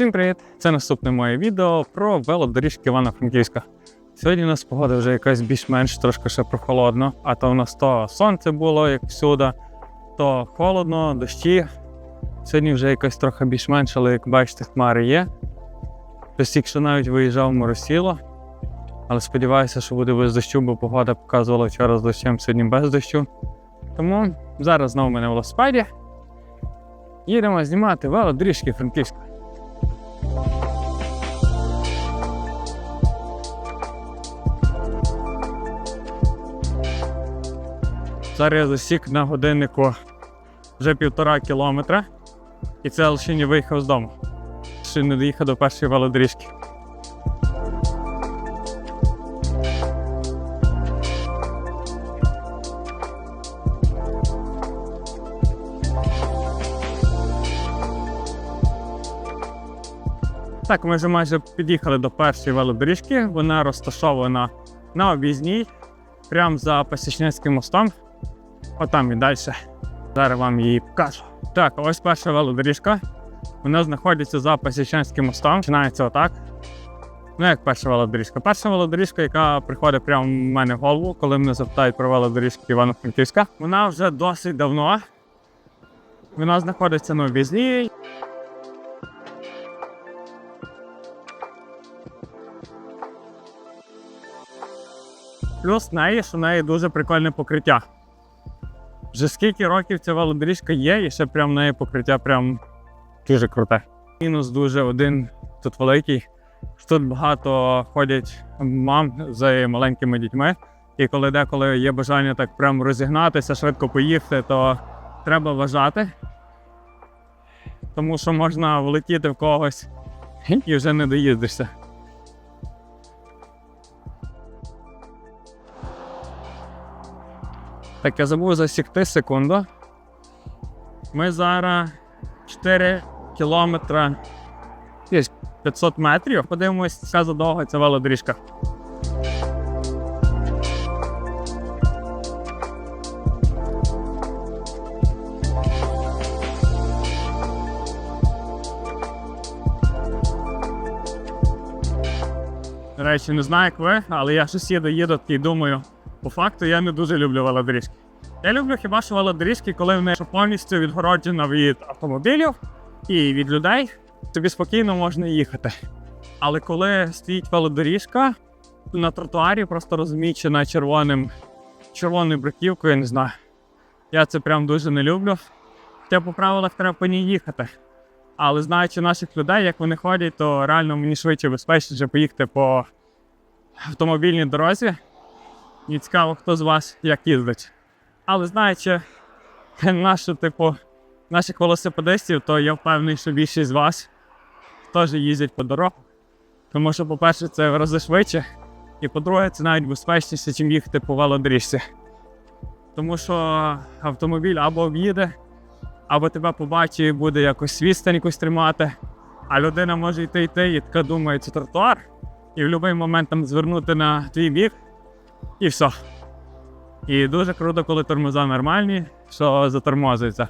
Всім привіт! Це наступне моє відео про велодоріжки Івано-Франківська. Сьогодні у нас погода вже якась більш-менш трошки ще прохолодно, а то у нас то сонце було, як всюди, то холодно, дощі. Сьогодні вже якось трохи більш-менш, але як бачите, хмари є. Тобто, якщо навіть виїжджав моросіло, але сподіваюся, що буде без дощу, бо погода показувала вчора з дощем, сьогодні без дощу. Тому зараз знову ми на велосипеді. Їдемо знімати велодоріжки Франківська. Зараз я засік на годиннику вже півтора кілометра, і це лише не виїхав з дому. Ще не доїхав до першої велодоріжки. Так, ми вже майже під'їхали до першої велодоріжки. Вона розташована на об'їзній, прямо за Пасічницьким мостом. Отам і далі. Зараз вам її покажу. Так, ось перша велодоріжка. Вона знаходиться за Пасічанським мостом. Починається отак. Ну, як перша велодоріжка. Перша велодоріжка, яка приходить прямо в мене в голову, коли мене запитають про велодоріжки Івано-Франківська. Вона вже досить давно. Вона знаходиться на об'їзній. Плюс в неї, що в неї дуже прикольне покриття. Вже скільки років ця велодоріжка є, і ще прям неї покриття прям дуже круте. Мінус дуже один тут великий. Тут багато ходять мам з маленькими дітьми. І коли деколи є бажання так прям розігнатися, швидко поїхати, то треба вважати. Тому що можна влетіти в когось і вже не доїздишся. Так, я забув засікти секунду. Ми зараз 4 кілометра 500 метрів. Подивимось, яка задовго ця велодоріжка. До речі, не знаю, як ви, але я щось їду, їду і думаю, по факту я не дуже люблю велодоріжки. Я люблю хіба що велодоріжки, коли вони повністю відгороджена від автомобілів і від людей, тобі спокійно можна їхати. Але коли стоїть велодоріжка на тротуарі, просто розмічена червоним, червоною бруківкою, я не знаю. Я це прям дуже не люблю. Хоча по правилах треба по ній їхати. Але знаючи наших людей, як вони ходять, то реально мені швидше безпечніше поїхати по автомобільній дорозі. І цікаво, хто з вас як їздить. Але знаючи нашу, типу, наших велосипедистів, то я впевнений, що більшість з вас теж їздять по дорогах. Тому що, по-перше, це в рази швидше, і по-друге, це навіть безпечніше, ніж їхати по велодоріжці. Тому що автомобіль або об'їде, або тебе побачить і буде якось відстань якусь тримати, а людина може йти йти і така думає, це тротуар, і в будь-який момент там звернути на твій бік, і все. І дуже круто, коли тормоза нормальні, що затормозуються.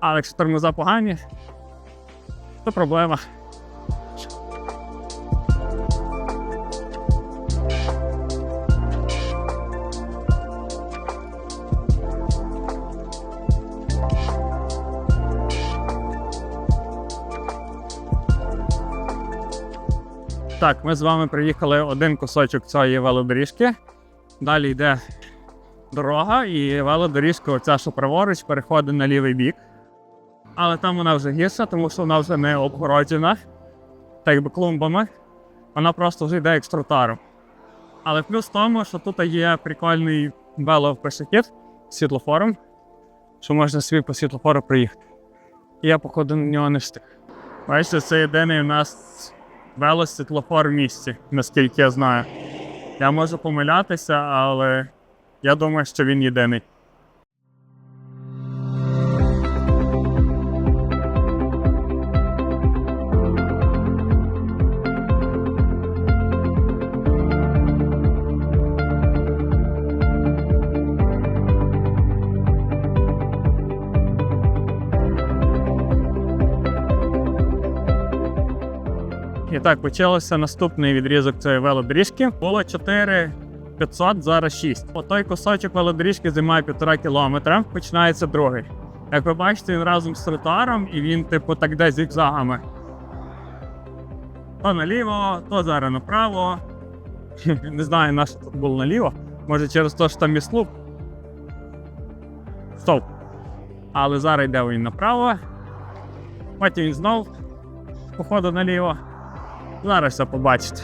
Але якщо тормоза погані, то проблема. Так, ми з вами приїхали один кусочок цієї велодоріжки. Далі йде дорога, і велодоріжка, оця, що праворуч, переходить на лівий бік. Але там вона вже гірша, тому що вона вже не обгороджена, так якби клумбами. Вона просто вже йде як з тротуаром. Але плюс в тому, що тут є прикольний велопешехід з світлофором, що можна собі по світлофору приїхати. І я, походу, на нього не встиг. Бачите, це єдиний у нас велосвітлофор в місті, наскільки я знаю. Я можу помилятися, але я думаю, що він єдиний. Так, почався наступний відрізок цієї велодоріжки. Було 4 500, зараз 6. Отой кусочок велодоріжки займає півтора кілометра, починається другий. Як ви бачите, він разом з тротуаром і він, типу, так йде зігзагами. То наліво, то зараз направо. Не знаю, на що тут було наліво. Може через те, що там є слуп. Стоп. Але зараз йде він направо. Потім він знов походу наліво. Зараз все побачите.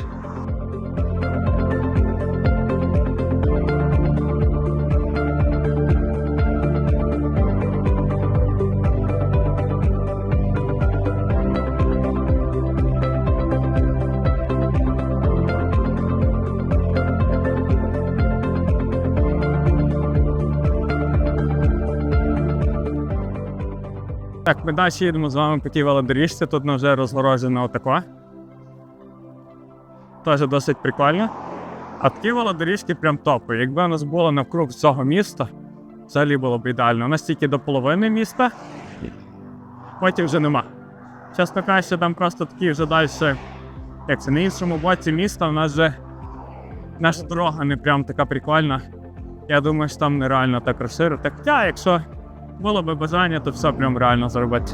Так, ми далі їдемо з вами по тій велодоріжці. Тут вже розгорожена отако. Теж досить прикольно. А такі велодоріжки прям топові. Якби у нас було навкруг цього міста, взагалі було б ідеально. У нас тільки до половини міста, потім вже нема. Чесно кажучи, там просто такі вже далі, як це на іншому боці міста, у нас вже наша дорога не прям така прикольна. Я думаю, що там нереально так розширити. Хоча, якщо було б бажання, то все прям реально зробити.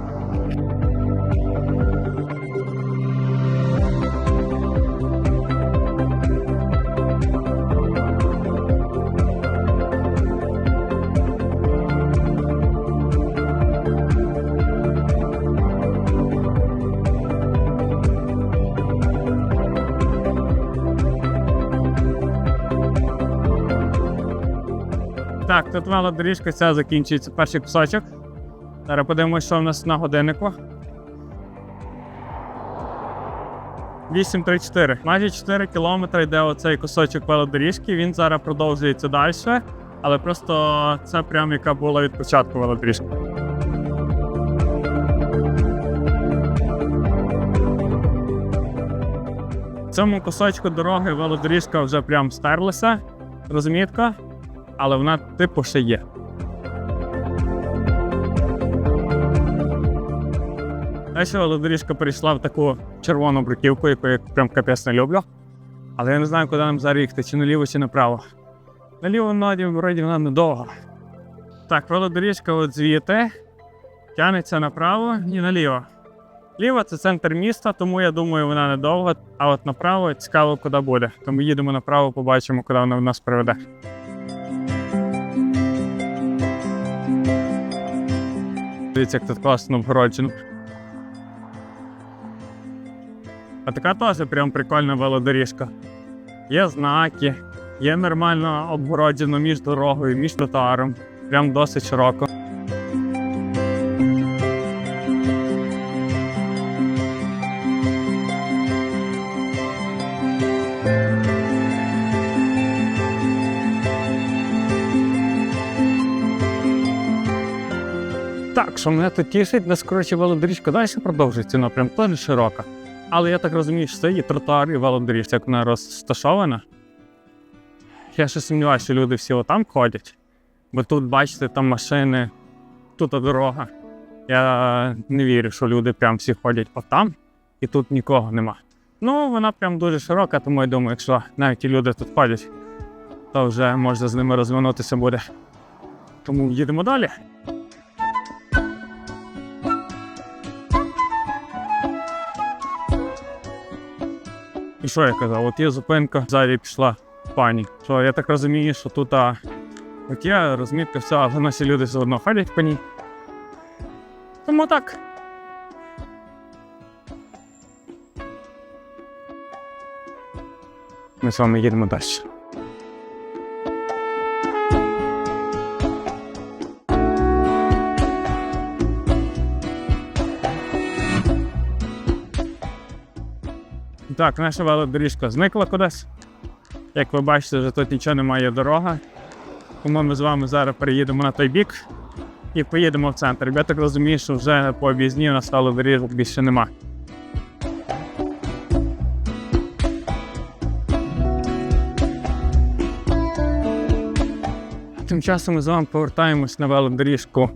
Так, тут велодоріжка ця закінчується перший кусочок. Зараз подивимося, що в нас на годиннику. 8.34. Майже 4 кілометри йде оцей кусочок велодоріжки. Він зараз продовжується далі, але просто це прям яка була від початку велодоріжки. В цьому кусочку дороги велодоріжка вже прям стерлася, розмітка, але вона типу ще є. Далі велодоріжка перейшла в таку червону бруківку, яку я прям капець не люблю. Але я не знаю, куди нам зараз їхати, чи наліво, чи направо. Наліво вроді, вроді вона недовга. Так, велодоріжка от звідти тягнеться направо і наліво. Ліво це центр міста, тому я думаю, вона недовга, а от направо цікаво, куди буде. Тому їдемо направо, побачимо, куди вона в нас приведе. Дивіться, як тут класно вгороджено. А така теж прям прикольна велодоріжка. Є знаки, є нормально обгороджено між дорогою, між тротуаром. Прям досить широко. Так, що мене тут тішить, нас коротше велодоріжка далі продовжується напрям, теж широка. Але я так розумію, що це і тротуар, і велодоріжка, як вона розташована. Я ще сумніваюся, що люди всі отам ходять. Бо тут, бачите, там машини, тут дорога. Я не вірю, що люди прям всі ходять отам, і тут нікого нема. Ну, вона прям дуже широка, тому я думаю, якщо навіть і люди тут ходять, то вже можна з ними розвернутися буде. Тому їдемо далі. І що я казав? От є зупинка, ззаді пішла пані. Що я так розумію, що тут а, от є розмітка, вся, але наші люди все одно ходять по ній. Тому так. Ми з вами їдемо далі. Так, наша велодоріжка зникла кудись. Як ви бачите, вже тут нічого немає дорога. Тому ми з вами зараз переїдемо на той бік і поїдемо в центр. Я так розумію, що вже по об'їзні у нас стало доріжок більше нема. Тим часом ми з вами повертаємось на велодоріжку,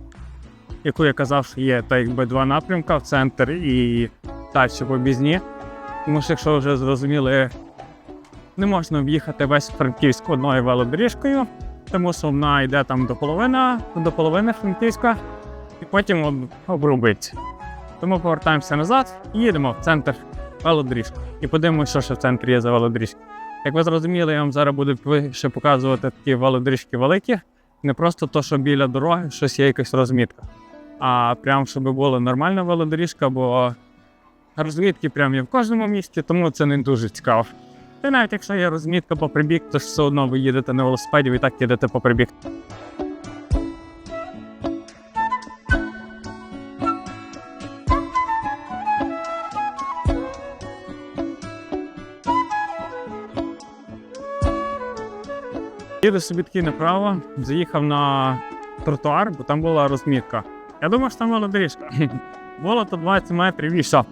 яку я казав, що є так якби два напрямка в центр і далі по об'їзні. Тому що, якщо вже зрозуміли, не можна об'їхати весь Франківськ одною велодоріжкою, тому що вона йде там до половини, до половини Франківська, і потім об- обрубиться. Тому повертаємося назад і їдемо в центр велодоріжки. І подивимося, що ще в центрі є за велодоріжки. Як ви зрозуміли, я вам зараз буду ще показувати такі велодоріжки великі, не просто то, що біля дороги щось є якась розмітка, а прям щоб була нормальна велодоріжка, бо розмітки прям є в кожному місті, тому це не дуже цікаво. Та навіть якщо є розмітка по прибіг, то ж все одно ви їдете на велосипеді і так їдете по прибіг. Їду собі такий направо, заїхав на тротуар, бо там була розмітка. Я думав, що там велодоріжка. Було то 20 метрів і все.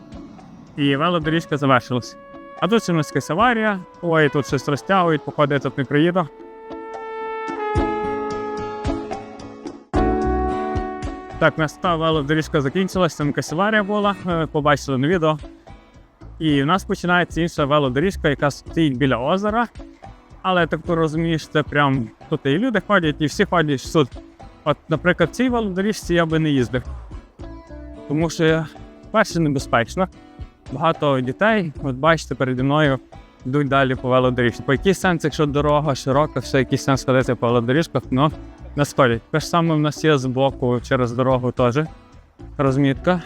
І велодоріжка завершилась. А тут у нас якась аварія, ой, тут щось розтягують, походу, я тут не приїду. Так, у нас та велодоріжка закінчилась, там якась аварія була, е, побачили на відео. І в нас починається інша велодоріжка, яка стоїть біля озера. Але так ти розумієш, це прям тут і люди ходять, і всі ходять тут. От, наприклад, в цій велодоріжці я би не їздив. Тому що, перше, небезпечно. Багато дітей, от бачите, переді мною йдуть далі по велодоріжці. По який сенс, якщо дорога широка, все якийсь сенс ходити по велодоріжках, ну не сходять. Те ж саме в нас є з боку через дорогу теж розмітка.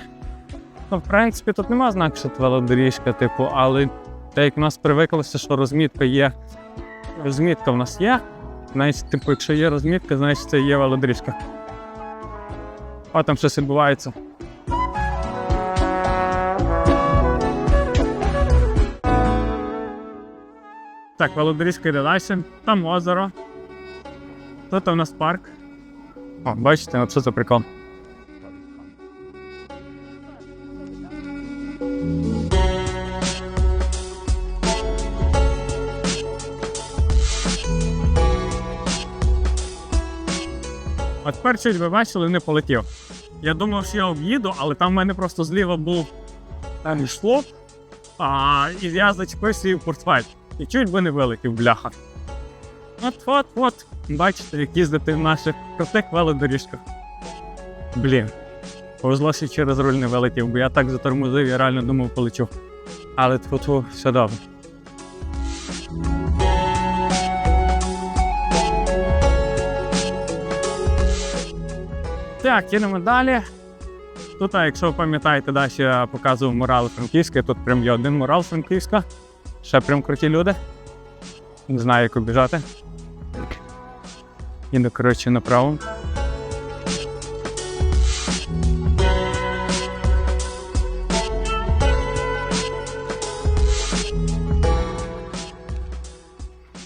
Ну, в принципі, тут нема знаку, що це велодоріжка, типу, але те, як в нас привиклося, що розмітка є. Розмітка в нас є. Значить, типу, якщо є розмітка, значить це є велодоріжка. А там щось відбувається. Так, велодоріжка йде далі. Там озеро. Тут у нас парк. О, бачите, що це прикол. От тепер чуть ви бачили, не полетів. Я думав, що я об'їду, але там в мене просто зліва був там шлоп, а, і я зачепив свій портфель. І чуть би не вилетів, бляха. От, от, от. Бачите, як їздити в наших крутих велодоріжках. Блін. Повезло, що через руль не вилетів, бо я так затормозив, я реально думав, полечу. Але тьфу-тьфу, все добре. Так, їдемо далі. Тут, якщо ви пам'ятаєте, далі я показував мурал Франківська, тут прям є один мурал Франківська. Ще прям круті люди. Не знаю, як обіжати. Іду, коротше, направо.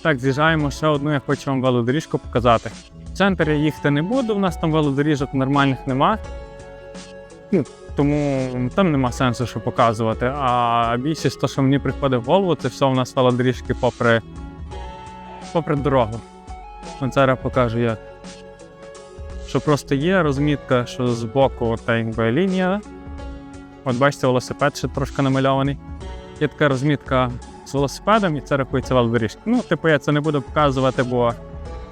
Так, з'їжджаємо ще одну, я хочу вам велодоріжку показати. В центр я їхати не буду, у нас там велодоріжок нормальних нема. Ну, тому там нема сенсу, що показувати. А більшість, то, що мені приходить в голову, це все у нас велодоріжки попри, попри дорогу. От зараз покажу як. Що просто є розмітка, що збоку та якби лінія. От бачите, велосипед ще трошки намальований. Є така розмітка з велосипедом, і це рахується велодоріжка. Ну, типу, я це не буду показувати, бо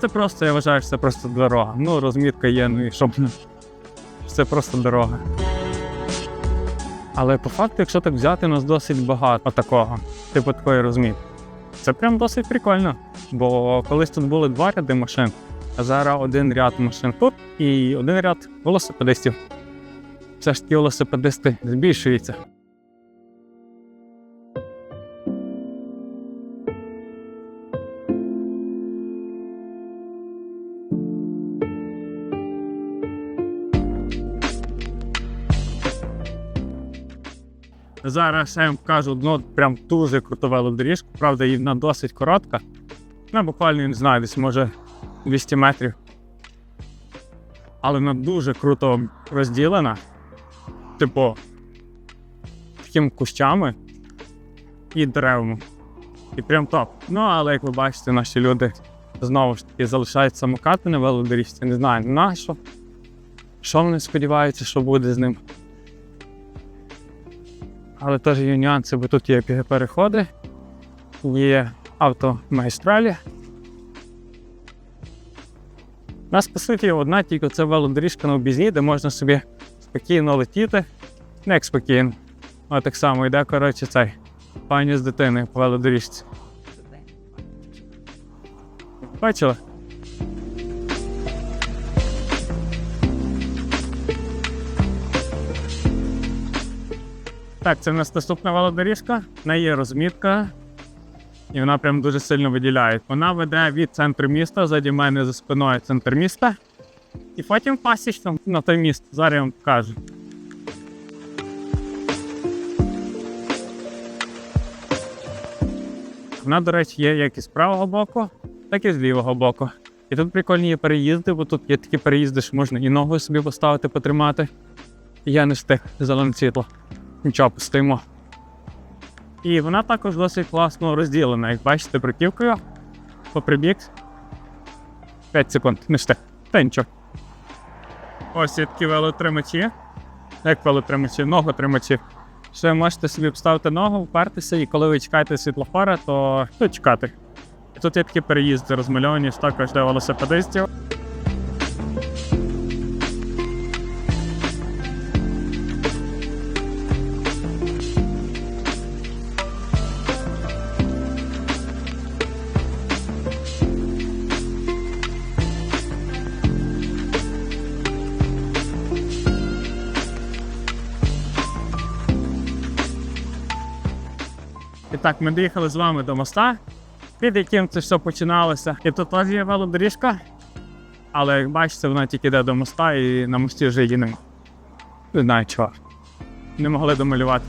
це просто, я вважаю, що це просто дорога. Ну, розмітка є, ну і щоб. Це просто дорога. Але по факту, якщо так взяти, нас досить багато такого, типу такої розмітки. Це прям досить прикольно. Бо колись тут були два ряди машин, а зараз один ряд машин тут і один ряд велосипедистів. Все ж таки велосипедисти збільшуються. Зараз я вам покажу одну прям дуже круту велодоріжку. Правда, її вона досить коротка. Ну, буквально не знаю, десь може 200 метрів. Але вона дуже круто розділена. Типу, такими кущами і деревами. І прям топ. Ну, але як ви бачите, наші люди знову ж таки залишають самокати на велодоріжці. Не знаю на що. Що вони сподіваються, що буде з ним. Але теж є нюанси, бо тут є переходи, є автомагістралі. У нас, по суті, одна тільки це велодоріжка на обізні, де можна собі спокійно летіти. Не як спокійно. А так само йде, коротше, цей пані з дитиною по велодоріжці. Бачили? Так, це в нас наступна велодоріжка, в неї є розмітка, і вона прям дуже сильно виділяє. Вона веде від центру міста, заді мене за спиною центр міста. І потім пасічно на той міст. Зараз я вам покажу. Вона, до речі, є як із правого боку, так і з лівого боку. І тут прикольні є переїзди, бо тут є такі переїзди, що можна і ногою собі поставити, потримати. І я не встиг зелене світло. Нічого, постоїмо. І вона також досить класно розділена. Як бачите, бруківкою поприбіг. 5 секунд, не встиг. Та нічого. Ось є такі велотримачі. Як велотримачі, ноготримачі. Ще можете собі вставити ногу, впертися, і коли ви чекаєте світлофора, то ну, чекати. І тут є такі переїзди розмальовані, також для велосипедистів. Так, ми доїхали з вами до моста, під яким це все починалося. І тут теж є велодоріжка. Але як бачите, вона тільки йде до моста і на мості вже її. Не знаю чого. Не могли домалювати.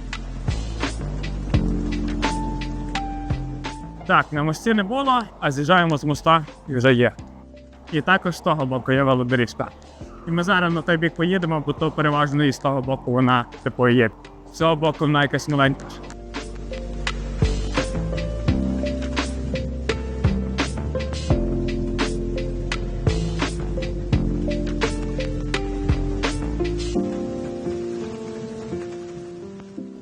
Так, на мості не було, а з'їжджаємо з моста і вже є. І також з того боку є велодоріжка. І ми зараз на той бік поїдемо, бо то переважно і з того боку вона типу є. З цього боку вона якась маленька.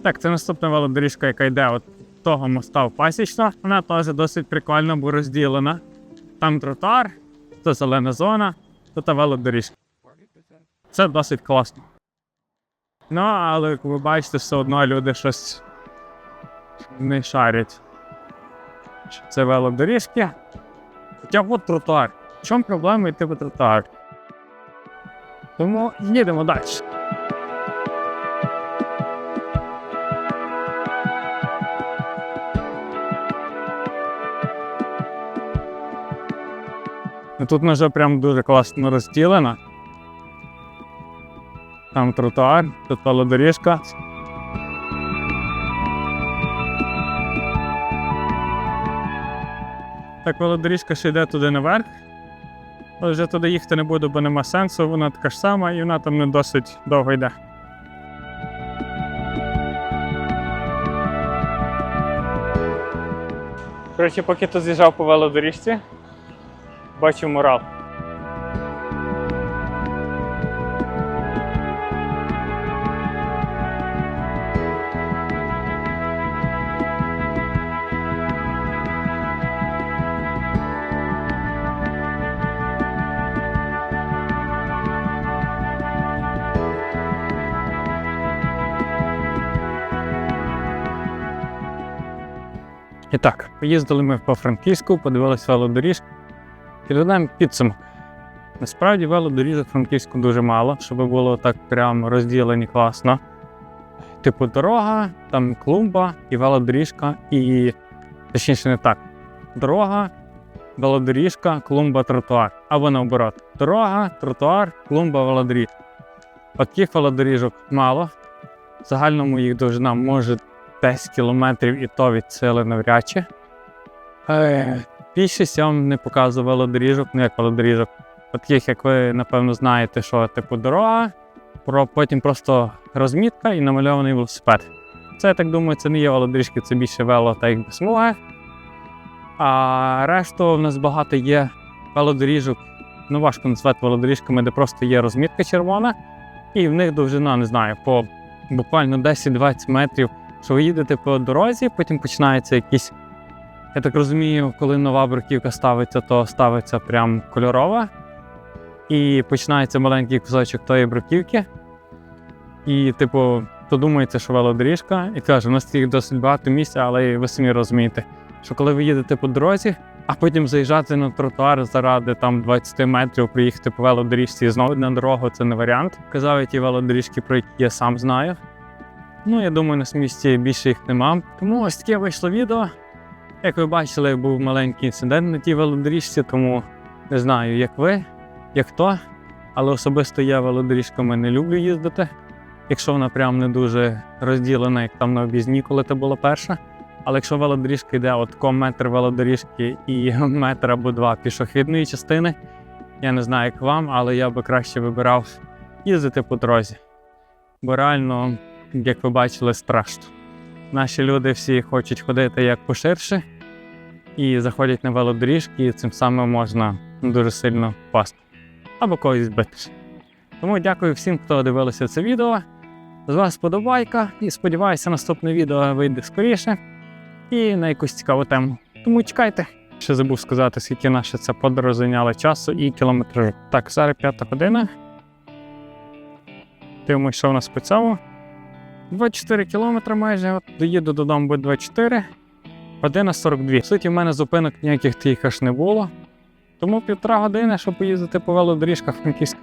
Так, це наступна велодоріжка, яка йде от того моста в пасічно. Вона теж досить прикольно, бо розділена. Там тротуар, то зелена зона, то та велодоріжка. Це досить класно. Ну, але як ви бачите, все одно люди щось не шарять. Це велодоріжки. Хоча от тротуар. В чому проблема йти по тротуар? Тому їдемо далі. Тут вже прям дуже класно розділено. Там тротуар, тут велодоріжка. Так, велодоріжка ще йде туди наверх. Але вже туди їхати не буду, бо нема сенсу, вона така ж сама і вона там не досить довго йде. Коротше, поки тут з'їжджав по велодоріжці, бачив мурал. І так, поїздили ми по Франківську, подивилися велодоріжку. Підведемо підсумок. Насправді велодоріжок Франківську дуже мало, щоб було так прямо розділені класно. Типу дорога, там клумба і велодоріжка, і точніше не так. Дорога, велодоріжка, клумба, тротуар. Або наоборот. Дорога, тротуар, клумба, велодоріжка. Таких велодоріжок мало. В загальному їх довжина може 10 кілометрів і то від сили навряд чи. Е, Більшість я вам не показував велодоріжок, ну як велодоріжок. Таких, як ви напевно знаєте, що типу дорога, потім просто розмітка і намальований велосипед. Це, я так думаю, це не є велодоріжки, це більше вело та якби смуга. А решту в нас багато є велодоріжок, ну важко назвати велодоріжками, де просто є розмітка червона, і в них довжина, не знаю, по буквально 10-20 метрів що ви їдете по дорозі, потім починається якийсь. Я так розумію, коли нова бруківка ставиться, то ставиться прям кольорова. І починається маленький кусочок тої бруківки. І, типу, то думається, що велодоріжка, і каже, у нас таких досить багато місця, але ви самі розумієте, що коли ви їдете по дорозі, а потім заїжджати на тротуар заради там 20 метрів, приїхати по велодоріжці і знову на дорогу, це не варіант. Казав я ті велодоріжки, про які я сам знаю. Ну, я думаю, на місці більше їх нема. Тому ось таке вийшло відео. Як ви бачили, був маленький інцидент на тій велодоріжці, тому не знаю, як ви, як хто. Але особисто я велодоріжками не люблю їздити, якщо вона прям не дуже розділена, як там на об'їзні, коли це було перше. Але якщо велодоріжка йде от тако метр велодоріжки і метр або два пішохідної частини, я не знаю, як вам, але я би краще вибирав їздити по дорозі. Бо реально, як ви бачили, страшно. Наші люди всі хочуть ходити як поширше і заходять на велодоріжки, і цим самим можна дуже сильно впасти або когось збити. Тому дякую всім, хто дивилися це відео. З вас подобайка і сподіваюся, наступне відео вийде скоріше і на якусь цікаву тему. Тому чекайте. Ще забув сказати, скільки наша ця подорож зайняла часу і кілометрів. Так, зараз п'ята година. Дивимося, що в нас по цьому. 24 кілометри майже. Доїду додому буде 24. Година 42. В суті, в мене зупинок ніяких тих аж не було. Тому півтора години, щоб поїздити по велодоріжках Франківська.